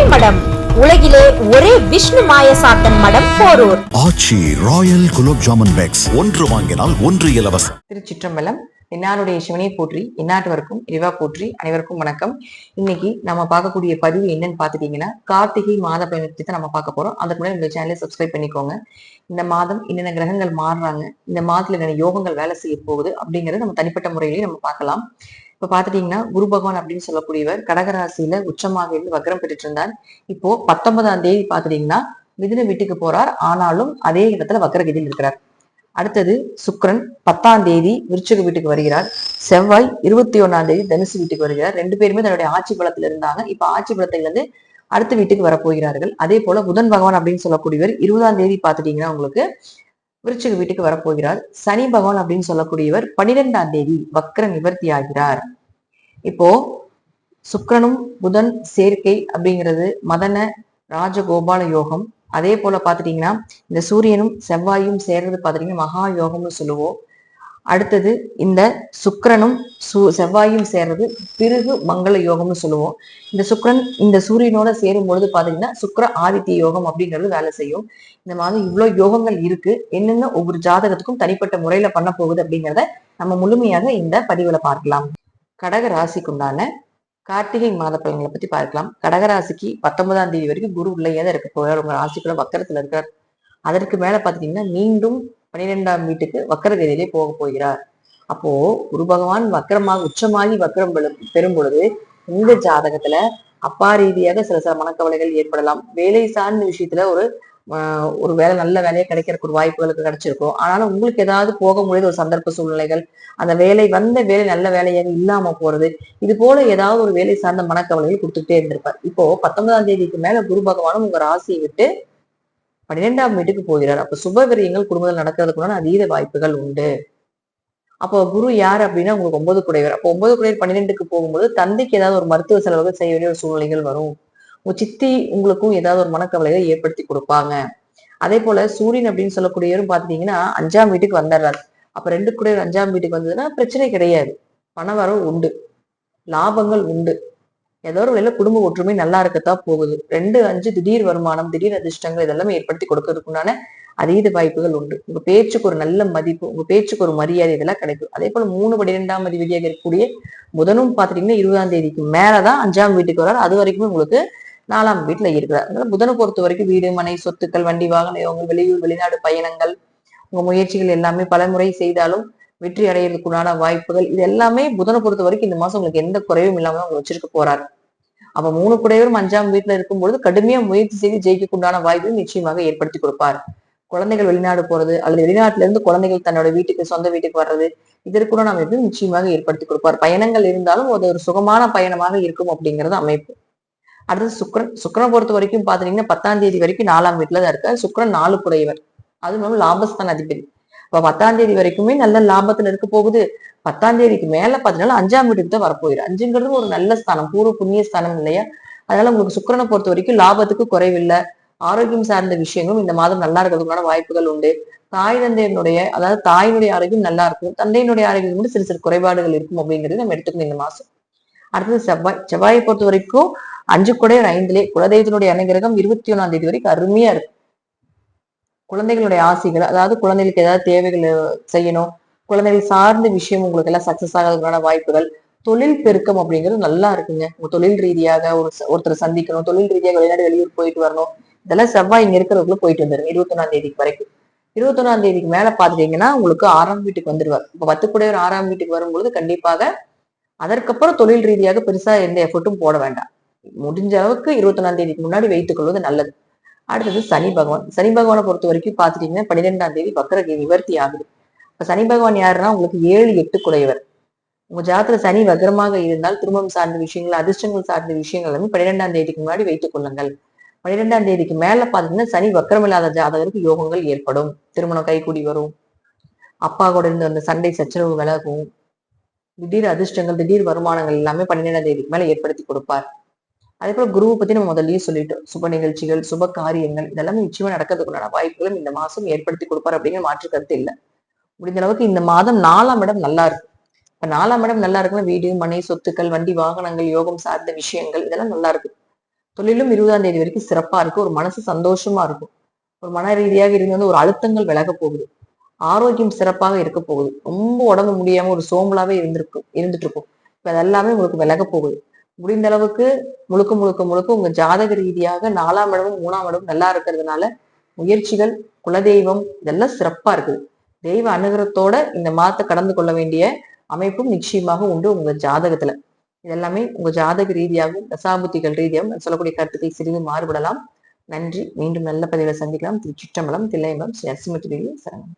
ஸ்ரீமடம் உலகிலே ஒரே விஷ்ணு மாயசாத்தன் மடம் Porur. Aachi royal gulab jamun packs. ஒன்று வாங்கினால் ஒன்று இலவசம். திருச்சிற்றம்பலம் என்னாருடைய சிவனை போற்றி எந்நாட்டவருக்கும் இறைவா போற்றி அனைவருக்கும் வணக்கம். இன்னைக்கு நம்ம பார்க்கக்கூடிய பதிவு என்னன்னு பார்த்துட்டீங்கன்னா கார்த்திகை மாத பயணத்தை தான் நம்ம பார்க்க போறோம். அதுக்கு முன்னாடி இந்த சேனலை சப்ஸ்கிரைப் பண்ணிக்கோங்க. இந்த மாதம் என்னென்ன கிரகங்கள் மாறுறாங்க இந்த மாதத்துல என்னென்ன யோகங்கள் வேலை செய்ய போகுது அப்படிங்கறத நம்ம தனிப்பட்ட முறையிலேயே நம்ம பார்க்கலாம். இப்ப பாத்துட்டீங்கன்னா குரு பகவான் அப்படின்னு சொல்லக்கூடியவர் கடகராசியில உச்சமாக இருந்து வக்ரம் பெற்றுட்டு இருந்தார் இப்போ பத்தொன்பதாம் தேதி பாத்துட்டீங்கன்னா மிதுன வீட்டுக்கு போறார். ஆனாலும் அதே இடத்துல வக்ரகதியில் இருக்கிறார். அடுத்தது சுக்ரன் பத்தாம் தேதி விருச்சக வீட்டுக்கு வருகிறார். செவ்வாய் இருபத்தி ஒன்னாம் தேதி தனுசு வீட்டுக்கு வருகிறார். ரெண்டு பேருமே தன்னுடைய ஆட்சி பலத்துல இருந்தாங்க. இப்ப ஆட்சி பலத்துல இருந்து அடுத்த வீட்டுக்கு வரப்போகிறார்கள். அதே போல புதன் பகவான் அப்படின்னு சொல்லக்கூடியவர் இருபதாம் தேதி பாத்துட்டீங்கன்னா உங்களுக்கு விருச்சிக வீட்டுக்கு வரப்போகிறார். சனி பகவான் அப்படின்னு சொல்லக்கூடியவர் பனிரெண்டாம் தேதி வக்ர நிவர்த்தி ஆகிறார். இப்போ சுக்கரனும் புதன் சேர்க்கை அப்படிங்கிறது மதன ராஜகோபால யோகம். அதே போல பாத்துட்டீங்கன்னா இந்த சூரியனும் செவ்வாயும் சேர்றது பாத்துட்டீங்கன்னா மகா யோகம்னு சொல்லுவோம். அடுத்தது இந்த சுக்கரனும் சு செவ்வாயும் சேர்றது பிறகு மங்கள யோகம்னு சொல்லுவோம். இந்த சுக்கரன் இந்த சூரியனோட சேரும் பொழுது பாத்தீங்கன்னா சுக்கர ஆதித்ய யோகம் அப்படிங்கிறது வேலை செய்யும். இந்த மாதிரி இவ்வளவு யோகங்கள் இருக்கு. என்னென்ன ஒவ்வொரு ஜாதகத்துக்கும் தனிப்பட்ட முறையில பண்ண போகுது அப்படிங்கிறத நம்ம முழுமையாக இந்த பதிவுல பார்க்கலாம். கடக ராசிக்குண்டான கார்த்திகை மாத பலன்களை பத்தி பார்க்கலாம். கடகராசிக்கு பத்தொன்பதாம் தேதி வரைக்கும் குரு உள்ளேயே தான் இருக்க போறார். உங்க ராசிக்குள்ள வக்கரத்துல இருக்கார் அதற்கு மேல பாத்தீங்கன்னா மீண்டும் பன்னிரெண்டாம் வீட்டுக்கு வக்கரகதியிலே போக போகிறார். அப்போ குரு பகவான் வக்கரமாக உச்சமாகி வக்கரம் பெறும் பொழுது இந்த ஜாதகத்துல அப்பா ரீதியாக சில சில மனக்கவலைகள் ஏற்படலாம். வேலை சார்ந்த விஷயத்துல ஒரு ஒரு வேலை நல்ல வேலையை கிடைக்கிறதுக்கு ஒரு வாய்ப்புகளுக்கு கிடைச்சிருக்கும். ஆனாலும் உங்களுக்கு ஏதாவது போக முடியாத ஒரு சந்தர்ப்ப சூழ்நிலைகள் அந்த வேலை வந்த வேலை நல்ல வேலையாக இல்லாம போறது இது போல ஏதாவது ஒரு வேலை சார்ந்த மனக்கவலைகள் கொடுத்துட்டே இருந்திருப்பார். இப்போ பத்தொன்பதாம் தேதிக்கு மேல குரு பகவானும் உங்க ராசியை விட்டு பன்னிரெண்டாம் வீட்டுக்கு போகிறார். அப்ப சுப விரயங்கள் குடும்பத்தில் நடக்கிறதுக்குள்ளான அதீத வாய்ப்புகள் உண்டு. அப்போ குரு யார் அப்படின்னா உங்களுக்கு ஒன்பது குடைவர். அப்போ ஒன்பது குடைவர் பன்னிரெண்டுக்கு போகும்போது தந்தைக்கு ஏதாவது ஒரு மருத்துவ செலவுகள் செய்ய வேண்டிய ஒரு சூழ்நிலைகள் வரும். உங்க சித்தி உங்களுக்கும் ஏதாவது ஒரு மனக்கவலைகளை ஏற்படுத்தி கொடுப்பாங்க. அதே போல சூரியன் அப்படின்னு சொல்லக்கூடியவரும் பாத்தீங்கன்னா அஞ்சாம் வீட்டுக்கு வந்துடுறாரு. அப்ப ரெண்டு குடையவர் அஞ்சாம் வீட்டுக்கு வந்ததுன்னா பிரச்சனை கிடையாது. பண வரவு உண்டு. லாபங்கள் உண்டு. ஏதோ ஒரு வேலை குடும்ப ஒற்றுமை நல்லா இருக்கத்தான் போகுது. ரெண்டு அஞ்சு திடீர் வருமானம் திடீர் அதிர்ஷ்டங்கள் இதெல்லாமே ஏற்படுத்தி கொடுக்கறதுக்குண்டான அதீத வாய்ப்புகள் உண்டு. உங்க பேச்சுக்கு ஒரு நல்ல மதிப்பு உங்க பேச்சுக்கு ஒரு மரியாதை இதெல்லாம் கிடைக்கும். அதே போல மூணு பன்னிரெண்டாம் அதிபதியாக இருக்கக்கூடிய புதனும் பாத்துட்டீங்கன்னா இருபதாம் தேதிக்கு மேலதான் அஞ்சாம் வீட்டுக்கு வர்றாரு. அது வரைக்கும் உங்களுக்கு நாலாம் வீட்டுல இருக்கிறார். அதனால புதனை பொறுத்த வரைக்கும் வீடு மனை சொத்துக்கள் வண்டி வாகன யோகங்கள் வெளியூர் வெளிநாடு பயணங்கள் உங்க முயற்சிகள் எல்லாமே பலமுறை செய்தாலும் வெற்றி அடையிறதுக்குண்டான வாய்ப்புகள் இது எல்லாமே புதனை பொறுத்த வரைக்கும் இந்த மாசம் உங்களுக்கு எந்த குறைவும் இல்லாம அவங்க வச்சிருக்க போறாரு. அப்ப மூணு குடையவரும் அஞ்சாம் வீட்டுல இருக்கும்பொழுது கடுமையா முயற்சி செய்து ஜெயிக்கக்குண்டான வாய்ப்பு நிச்சயமாக ஏற்படுத்தி கொடுப்பார். குழந்தைகள் வெளிநாடு போறது அல்லது வெளிநாட்டுல இருந்து குழந்தைகள் தன்னோட வீட்டுக்கு சொந்த வீட்டுக்கு வர்றது இதற்குள்ள அமைப்பு நிச்சயமாக ஏற்படுத்தி கொடுப்பார். பயணங்கள் இருந்தாலும் அது ஒரு சுகமான பயணமாக இருக்கும் அப்படிங்கிறது அமைப்பு. அடுத்தது சுக்கரன் சுக்கரனை பொறுத்த வரைக்கும் பாத்தீங்கன்னா பத்தாம் தேதி வரைக்கும் நாலாம் வீட்டுல தான் இருக்கார். சுக்கரன் நாலு குடையவர் அது இல்லாமல் லாபஸ்தான் அதிபதி இப்ப பத்தாம் தேதி வரைக்குமே நல்ல லாபத்துல இருக்க போகுது. பத்தாம் தேதிக்கு மேல பாத்தீங்கன்னா அஞ்சாம் வீட்டுக்கு தான் வரப்போயிரு அஞ்சுங்கிறது ஒரு நல்ல ஸ்தானம் பூர்வ புண்ணிய ஸ்தானம் இல்லையா? அதனால உங்களுக்கு சுக்கரனை பொறுத்த வரைக்கும் லாபத்துக்கு குறைவில்லை. ஆரோக்கியம் சார்ந்த விஷயங்களும் இந்த மாதம் நல்லா இருக்கிறதுக்கான வாய்ப்புகள் உண்டு. தாய் தந்தையினுடைய அதாவது தாயினுடைய ஆரோக்கியம் நல்லா இருக்கும். தந்தையினுடைய ஆரோக்கியம் மட்டும் சிறு சிறு குறைபாடுகள் இருக்கும் அப்படிங்கிறது நம்ம எடுத்துக்கணும் இந்த மாசம் அடுத்தது செவ்வாய். செவ்வாயை பொறுத்த வரைக்கும் அஞ்சு கூட ஐந்துலே குலதெய்வத்தினுடைய அனுகிரகம் இருபத்தி ஒண்ணாம் தேதி வரைக்கும் அருமையா இருக்கும். குழந்தைகளுடைய ஆசைகள் அதாவது குழந்தைகளுக்கு ஏதாவது தேவைகள் செய்யணும் குழந்தைகள் சார்ந்த விஷயம் உங்களுக்கு எல்லாம் சக்சஸ் ஆகிறதுக்கான வாய்ப்புகள் தொழில் பெருக்கம் அப்படிங்கிறது நல்லா இருக்குங்க. உங்க தொழில் ரீதியாக ஒரு ஒருத்தர் சந்திக்கணும் தொழில் ரீதியாக வெளிநாடு வெளியூர் போயிட்டு வரணும். இதெல்லாம் செவ்வாய் இங்க இருக்கிறவங்களும் போயிட்டு வந்துருங்க இருபத்தொன்னாம் தேதிக்கு வரைக்கும். இருபத்தொன்னாம் தேதிக்கு மேல பாத்துட்டீங்கன்னா உங்களுக்கு ஆறாம் வீட்டுக்கு வந்துடுவார் இப்ப பத்து குடையவர் ஆறாம் வீட்டுக்கு வரும்பொழுது கண்டிப்பாக அதற்கப்புறம் தொழில் ரீதியாக பெருசா எந்த எஃபர்ட்டும் போட வேண்டாம். முடிஞ்ச அளவுக்கு இருபத்தொன்னாம் தேதிக்கு முன்னாடி வைத்துக் கொள்வது நல்லது. அடுத்தது சனி பகவான். சனி பகவானை பொறுத்த வரைக்கும் பாத்துட்டீங்கன்னா பன்னிரெண்டாம் தேதி வக்கரகி நிவர்த்தி ஆகுது. இப்ப சனி பகவான் யாருன்னா உங்களுக்கு ஏழு எட்டு குடையவர். உங்க ஜாத்திர சனி வக்ரமாக இருந்தால் திருமணம் சார்ந்த விஷயங்கள் அதிர்ஷ்டங்கள் சார்ந்த விஷயங்கள் எல்லாமே பன்னிரெண்டாம் தேதிக்கு முன்னாடி வைத்துக் கொள்ளுங்கள். பன்னிரெண்டாம் தேதிக்கு மேல பாத்தீங்கன்னா சனி வக்கரம் இல்லாத ஜாதகருக்கு யோகங்கள் ஏற்படும். திருமணம் கைகூடி வரும். அப்பா கூட இருந்து அந்த சண்டை சச்சரவு விலகும். திடீர் அதிர்ஷ்டங்கள் திடீர் வருமானங்கள் எல்லாமே பன்னிரெண்டாம் தேதிக்கு மேல ஏற்படுத்தி கொடுப்பார். அதே போல குருவை பத்தி நம்ம முதல்லயே சொல்லிட்டோம். சுப நிகழ்ச்சிகள் சுப காரியங்கள் இதெல்லாமே நிச்சயமா நடக்கிறதுக்குண்டான வாய்ப்புகளும் இந்த மாசம் ஏற்படுத்தி கொடுப்பார் அப்படிங்கிற மாற்று கருத்து இல்லை. முடிஞ்ச அளவுக்கு இந்த மாதம் நாலாம் இடம் நல்லா இருக்கு. இப்ப நாலாம் இடம் நல்லா இருக்குன்னா வீடு மனை சொத்துக்கள் வண்டி வாகனங்கள் யோகம் சார்ந்த விஷயங்கள் இதெல்லாம் நல்லா இருக்கு. தொழிலும் இருபதாம் தேதி வரைக்கும் சிறப்பா இருக்கு. ஒரு மனசு சந்தோஷமா இருக்கும் ஒரு மன ரீதியாக இருந்து வந்து ஒரு அழுத்தங்கள் விலக போகுது. ஆரோக்கியம் சிறப்பாக இருக்க போகுது. ரொம்ப உடம்பு முடியாம ஒரு சோம்பலாவே இருந்திருக்கும் இருந்துட்டு இருக்கும். இப்ப அதெல்லாமே உங்களுக்கு விலக போகுது. முடிந்த அளவுக்கு முழுக்க முழுக்க முழுக்க உங்க ஜாதக ரீதியாக நாலாம் இடமும் மூணாம் இடமும் நல்லா இருக்கிறதுனால முயற்சிகள் குலதெய்வம் இதெல்லாம் சிறப்பா இருக்குது. தெய்வ அனுகிரத்தோட இந்த மாதத்தை கடந்து கொள்ள வேண்டிய அமைப்பும் நிச்சயமாக உண்டு உங்க ஜாதகத்துல. இதெல்லாமே உங்க ஜாதக ரீதியாகவும் தசாபுத்திகள் ரீதியாகவும் சொல்லக்கூடிய கருத்துக்கள் சிறிது மாறுபடலாம். நன்றி. மீண்டும் நல்ல பதிவில் சந்திக்கலாம். திருச்சிற்றம்பலம் தில்லையம்பலம் ஸ்ரீ நரசிம்ம சரணம்.